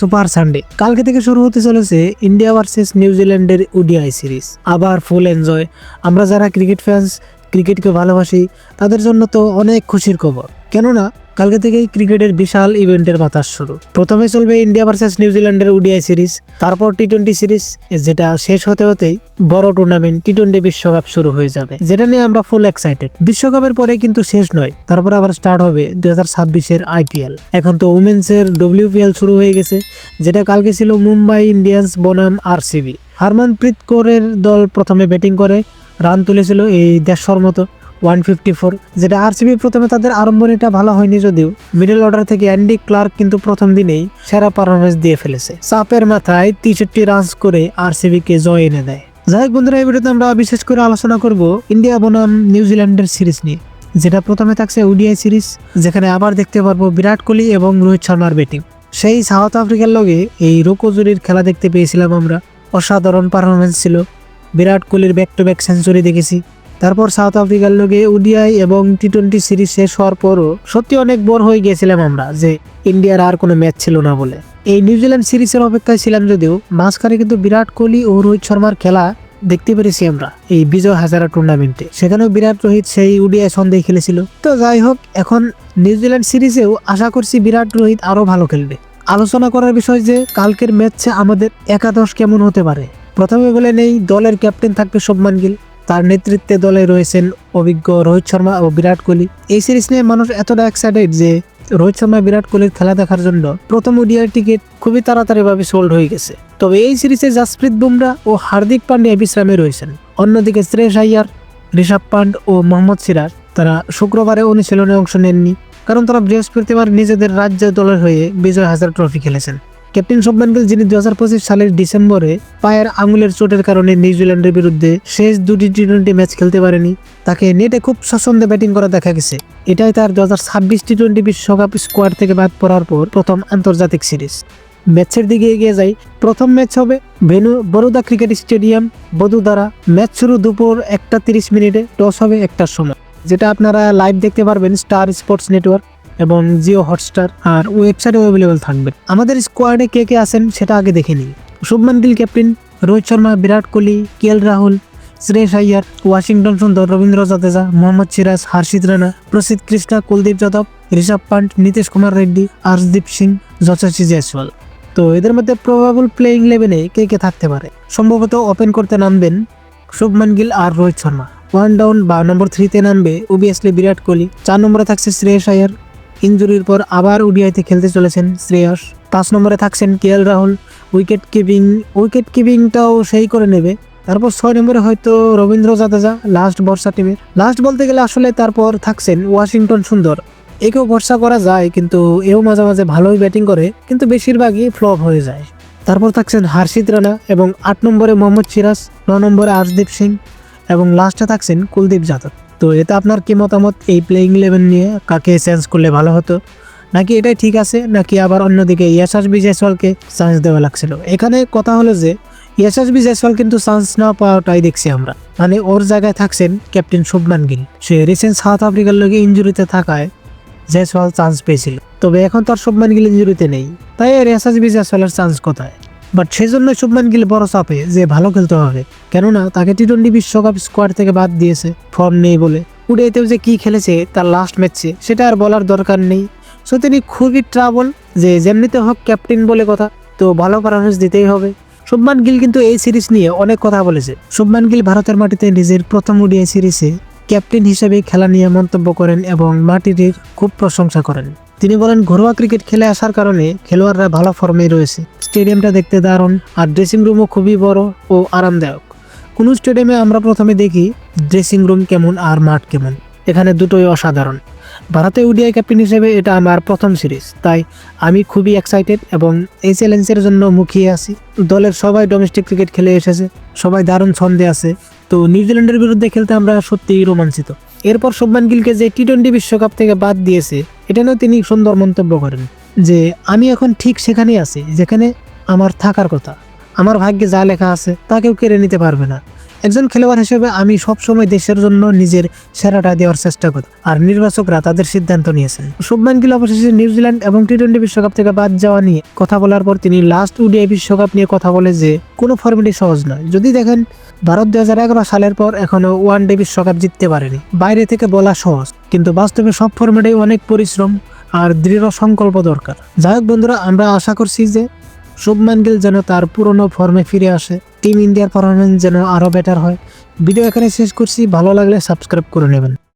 Super Sunday. কালকে থেকে শুরু হতে চলেছে ইন্ডিয়া ভার্সেস নিউজিল্যান্ডের ওডিআই সিরিজ। আবার ফুল এনজয়। আমরা যারা ক্রিকেট ফ্যান্স ক্রিকেটকে ভালোবাসি, তাদের জন্য তো অনেক খুশির খবর। কেননা কালকে থেকেই ক্রিকেটের বিশাল ইভেন্টের বাতাস শুরু। প্রথমে চলবে ইন্ডিয়া ভার্সেস নিউজিল্যান্ডের ওডিআই সিরিজ, তারপর টি টোয়েন্টি সিরিজ, যেটা শেষ হতে হতেই বড় টুর্নামেন্ট টি টোয়েন্টি বিশ্বকাপ শুরু হয়ে যাবে। যেটা নিয়ে আমরা ফুল এক্সাইটেড বিশ্বকাপের পরে কিন্তু শেষ নয়, তারপর আবার স্টার্ট হবে দুই হাজার ছাব্বিশের আইপিএল এখন তো উমেন্সের ডব্লিউপিএল শুরু হয়ে গেছে, যেটা কালকে ছিল মুম্বাই ইন্ডিয়ান্স বনাম আর আরসিবি হারমানপ্রীত কৌরের দল প্রথমে ব্যাটিং করে রান তুলেছিল এই দেড়শোর মতো। ওয়ান ফিফটি ফোর, যেটা আরসিবি প্রথমে তাদের আরম্ভণিটা ভালো হয়নি যদিও। মিডল অর্ডার থেকে অ্যান্ডি ক্লার্ক কিন্তু প্রথম দিনেই সেরা পারফরমেন্স দিয়ে ফেলেছে। চাপের মাথায় তেষট্টি রানস করে আরসিবি কে জয় এনে দেয়। যাই হোক বন্ধুরা, এই ভিডিওতে আমরা বিশেষ করে আলোচনা করব ইন্ডিয়া বনাম নিউজিল্যান্ডের সিরিজ নিয়ে, যেটা প্রথমে থাকছে ওডিআই সিরিজ, যেখানে আবার দেখতে পারব বিরাট কোহলি এবং রোহিত শর্মার ব্যাটিং সেই সাউথ আফ্রিকার লগে এই রোকোজুরির খেলা দেখতে পেয়েছিলাম আমরা। অসাধারণ পারফরমেন্স ছিল। বিরাট কোহলির ব্যাক টু ব্যাক সেঞ্চুরি দেখেছি। তারপর সাউথ আফ্রিকার লোকে ওডিআই এবং টি টোয়েন্টি সিরিজ শেষ হওয়ার পরও সত্যি অনেক বোর হয়ে গিয়েছিলাম আমরা যে ইন্ডিয়ার আর কোনো ম্যাচ ছিল না বলে। এই নিউজিল্যান্ড সিরিজের অপেক্ষায় ছিলাম যদিও, মাঝখানে কিন্তু বিরাট কোহলি ও রোহিত শর্মার খেলা দেখতে পেরেছি আমরা এই বিজয় হাজারা টুর্নামেন্টে সেখানেও বিরাট, রোহিত সেই ওডিআই সন্দেহ খেলেছিল। তো যাই হোক, এখন নিউজিল্যান্ড সিরিজেও আশা করছি বিরাট, রোহিত আরও ভালো খেলবে। আলোচনা করার বিষয় যে কালকের ম্যাচে আমাদের একাদশ কেমন হতে পারে? প্রথমে বলে নেই, দলের ক্যাপ্টেন থাকবে শুভমান গিল। তার নেতৃত্বে দলে রয়েছেন অভিজ্ঞ রোহিত শর্মা ও বিরাট কোহলি। এই সিরিজ নিয়ে মানুষ এতটা এক্সাইটেড যে রোহিত শর্মা, বিরাট কোহলির খেলা দেখার জন্য প্রথম ওডিআই টিকিট খুবই তাড়াতাড়ি ভাবে সোল্ড হয়ে গেছে। তবে এই সিরিজে জাসপ্রীত বুমরা ও হার্দিক পান্ডিয়া বিশ্রামে রয়েছেন। অন্যদিকে শ্রেয়স আইয়ার ঋষভ পান্ড ও মোহাম্মদ সিরাজ তারা শুক্রবারে অনুশীলনে অংশ নেননি, কারণ তারা বৃহস্পতিবার নিজেদের রাজ্য দলের হয়ে বিজয় হাজার ট্রফি খেলেছেন। ক্যাপ্টেন গিল যিনি দু হাজার পঁচিশ সালের ডিসেম্বরে পায়ের আঙুলের চোটের কারণে নিউজিল্যান্ডের বিরুদ্ধে শেষ দুটি টি টোয়েন্টি ম্যাচ খেলতে পারেনি। তাকে নেটে খুব স্বচ্ছন্দে ব্যাটিং করা দেখা গেছে। এটাই তার দু হাজার ছাব্বিশ টি টোয়েন্টি বিশ্বকাপ স্কোয়াড থেকে বাদ পড়ার পর প্রথম আন্তর্জাতিক সিরিজ। ম্যাচের দিকে এগিয়ে যাই প্রথম ম্যাচ হবে venue Baroda cricket stadium Vadodara match শুরু দুপুর একটা তিরিশ মিনিটে, টস হবে একটার সময়। যেটা আপনারা লাইভ দেখতে পারবেন, স্টার স্পোর্টস নেটওয়ার্ক। এবং জিও হটস্টার আর ওয়েবসাইটে অ্যাভেলেবল থাকবে। আমাদের স্কোয়াডে কে কে আছেন সেটা আগে দেখে নিই। Shubman Gill captain Rohit Sharma, Virat Kohli, K Rahul, Shreyas Iyer Washington Sundar, Ravindra Jadeja, Mohammed Siraj, Harshit Rana Prasidh Krishna, Kuldeep Yadav, Rishabh Pant, Nitish Kumar Reddy, Arshdeep Singh, Yashasvi Jaiswal. তো এদের মধ্যে probable playing লেভেলে কে কে থাকতে পারে? সম্ভবত open করতে নামবেন শুভমান গিল আর রোহিত শর্মা। ওয়ান ডাউন বা নম্বর থ্রিতে নামবে ওবিয়াসলি বিরাট কোহলি। চার নম্বরে থাকছে শ্রেয়স আয়ার ইঞ্জুরির পর আবার ওডিআইতে খেলতে চলেছেন শ্রেয়স। পাঁচ নম্বরে থাকছেন K L Rahul. Wicket keeping, wicket কিপিংটাও সেই করে নেবে। তারপর ছয় নম্বরে হয়তো রবীন্দ্র জাদেজা, লাস্ট বর্ষা টিমের। লাস্ট বলতে গেলে আসলে তারপর থাকছেন ওয়াশিংটন সুন্দর। একেও ভরসা করা যায়, কিন্তু এও মাঝে মাঝে ভালোই ব্যাটিং করে, কিন্তু বেশিরভাগই ফ্লপ হয়ে যায়। তারপর থাকছেন হার্ষিত রানা এবং আট নম্বরে মোহাম্মদ সিরাজ, ন নম্বরে আর্শদীপ সিং এবং লাস্টে থাকছেন কুলদীপ যাদব। তো এতে আপনার কি মতামত এই প্লেইং ইলেভেন নিয়ে? কাকে চেঞ্জ করলে ভালো হতো? নাকি এটাই ঠিক আছে? নাকি আবার অন্যদিকে ইয়াশাসবি জয়সওয়ালকে চান্স দেওয়া লাগছিল? এখানে কথা হলো যে ইয়াশাসবি জয়সওয়াল কিন্তু চান্স না পাওয়াটাই দেখছি আমরা। মানে ওর জায়গায় থাকছেন ক্যাপ্টেন শুভমান গিল। সে রিসেন্ট সাউথ আফ্রিকার লগে ইঞ্জুরিতে থাকায় জয়সওয়াল চান্স পেয়েছিল। তবে এখন তো আর শুভমান গিল ইঞ্জুরিতে নেই। তাই আর ইয়াশাসবি জয়সওয়ালের চান্স কোথায়? বাট সেজন্য শুভমান গিল বড় চাপে যে ভালো খেলতে হবে। কেননা তাকে টি টোয়েন্টি বিশ্বকাপ স্কোয়াড থেকে বাদ দিয়েছে। ফর্ম নেই বলে। উডেতেও যে কি খেলেছে, তার লাস্ট ম্যাচে সেটা আর বলার দরকার নেই। সো তিনি খুবই ট্রাবল যে যেমনিতে হোক ক্যাপ্টেন বলে কথা, তো ভালো পারফরমেন্স দিতেই হবে। শুভমান গিল কিন্তু এই সিরিজ নিয়ে অনেক কথা বলেছে। শুভমান গিল ভারতের মাটিতে নিজের প্রথম ওডিআই সিরিজে ক্যাপ্টেন হিসেবে খেলা নিয়ে মন্তব্য করেন এবং মাটিটির খুব প্রশংসা করেন। তিনি বলেন, ঘরোয়া ক্রিকেট খেলে আসার কারণে খেলোয়াড়রা ভালো ফর্মে রয়েছে। স্টেডিয়ামটা দেখতে দারুণ আর ড্রেসিং রুমও খুবই বড় ও আরামদায়ক। কোনো স্টেডিয়ামে আমরা প্রথমে দেখি ড্রেসিং রুম কেমন আর মাঠ কেমন। এখানে দুটোই অসাধারণ। ভারতে ওডিআই ক্যাপ্টেন হিসেবে এটা আমার প্রথম সিরিজ তাই আমি খুবই এক্সাইটেড এবং এই চ্যালেঞ্জের জন্য মুখিয়ে আছি। দলের সবাই ডোমেস্টিক ক্রিকেট খেলে এসেছে, সবাই দারুণ ছন্দে আছে। তো নিউজিল্যান্ডের বিরুদ্ধে খেলতে আমরা সত্যিই রোমাঞ্চিত। এরপর শুভমান গিলকে যে টি টোয়েন্টি বিশ্বকাপ থেকে বাদ দিয়েছে এটা নিয়েও তিনি সুন্দর মন্তব্য করেন যে, আমি এখন ঠিক সেখানেই আছি, যেখানে আমার থাকার কথা। আমার ভাগ্যে যা লেখা আছে, তা কেউ কেড়ে নিতে পারবে না। একজন খেলোয়াড় হিসেবে আমি সবসময় দেশের জন্য নিজের সেরাটা দেওয়ার চেষ্টা করি। আর নির্বাচকরা তাদের সিদ্ধান্ত নিয়েছেন। শুভমান গিল অবশেষে নিউজিল্যান্ড এবং টি টোয়েন্টি বিশ্বকাপ থেকে বাদ যাওয়া নিয়ে কথা বলার পর তিনি লাস্ট ওডিআই বিশ্বকাপ নিয়ে কথা বলে যে, কোনো ফর্মেটই সহজ নয়। যদি দেখেন, ভারত এগারো সালের পর এখনও ওয়ান ডে বিশ্বকাপ জিততে পারেনি। বাইরে থেকে বলা সহজ, কিন্তু বাস্তবে সব ফর্মেটেই অনেক পরিশ্রম আর দৃঢ় সংকল্প দরকার। যাই হোক বন্ধুরা, আমরা আশা করছি যে, শুভমান গিল যেন তার পুরনো ফর্মে ফিরে আসে। টিম ইন্ডিয়ার পারফরমেন্স যেন আরও বেটার হয়। ভিডিও এখানে শেষ করছি। ভালো লাগলে সাবস্ক্রাইব করে নেবেন।